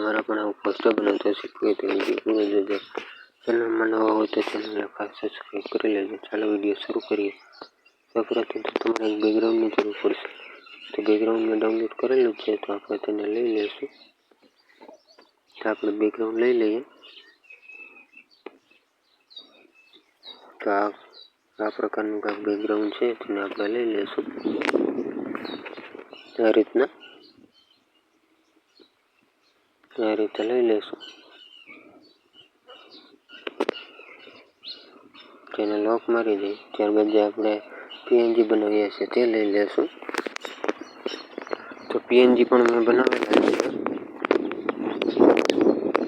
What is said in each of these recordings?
ચિત્ર બનાવતા શીખવે તો વીડિયો જોજો ચેનલમાં નવા હોય તો ચેનલને ખાસ સબસ્ક્રાઈબ કરી લેજો. ચાલો વીડિયો શરૂ કરીએ. સૌપ્રથમ તો તમારે બેકગ્રાઉન્ડની જરૂર પડશે. તો બેકગ્રાઉન્ડમાં ડાઉનલોડ કરેલું છે તો આપણે તેને લઈ લઈશું. તો આપણે બેકગ્રાઉન્ડ લઈ લઈએ. તો આ આ પ્રકારનું કાંઈક બેકગ્રાઉન્ડ છે તેને આપણે લઈ લઈશું. આ રીતના. આ રીતે લઈ લઈશું તેને લોક મારી દઈએ ત્યારબાદ જે આપણે પીએનજી બનાવીએ છીએ તે લઈ લેશું તો પીએનજી પણ મેં બનાવેલા છે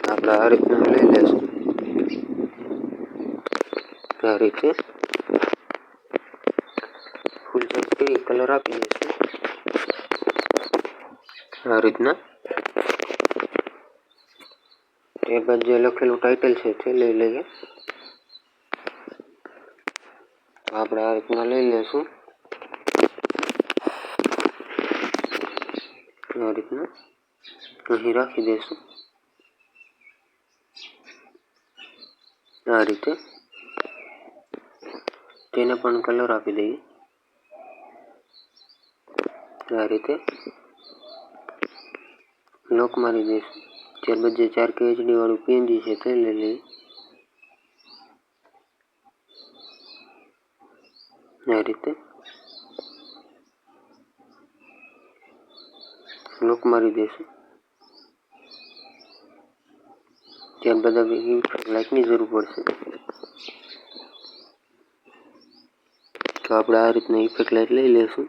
આપણે આ રીતના લઈ લેશું આ રીતે ફૂલ ચાર્જ કરી કલર આપી દઈશું આ રીતના ત્યારબાદ જે લખેલું ટાઇટલ છે તે લઈ લઈએ તો આપણે આ રીતના લઈ લઈશું આ રીતના અહીં રાખી દઈશું આ રીતે તેને પણ કલર આપી દઈએ આ રીતે લોક મારી દઈશું ત્યારબાદ જે ચાર કે એચડી વાળું પીએનજી છે, તે લઈ લઈએ આ રીતે. લોક મારી દઈશું ત્યારબાદ હવે લાઇટની જરૂર પડશે. તો આપણે આ રીતના ઇફેક્ટ લાઇટ લઈ લઈશું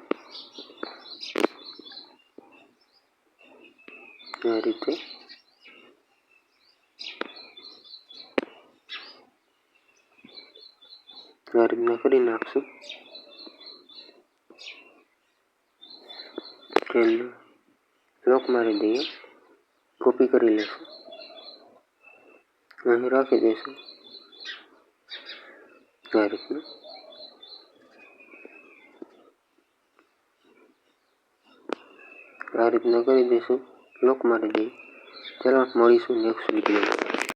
આ રીતે. આ રીતના કરી નાખશું તેને લોક મારી દઈએ કોપી કરી લઈશું અહીં રાખી દઈશું આ રીતનું આ રીતના કરી દઈશું લોક મારી દઈએ ચાલો મળીશું નેક્સ્ટ વિડીયોમાં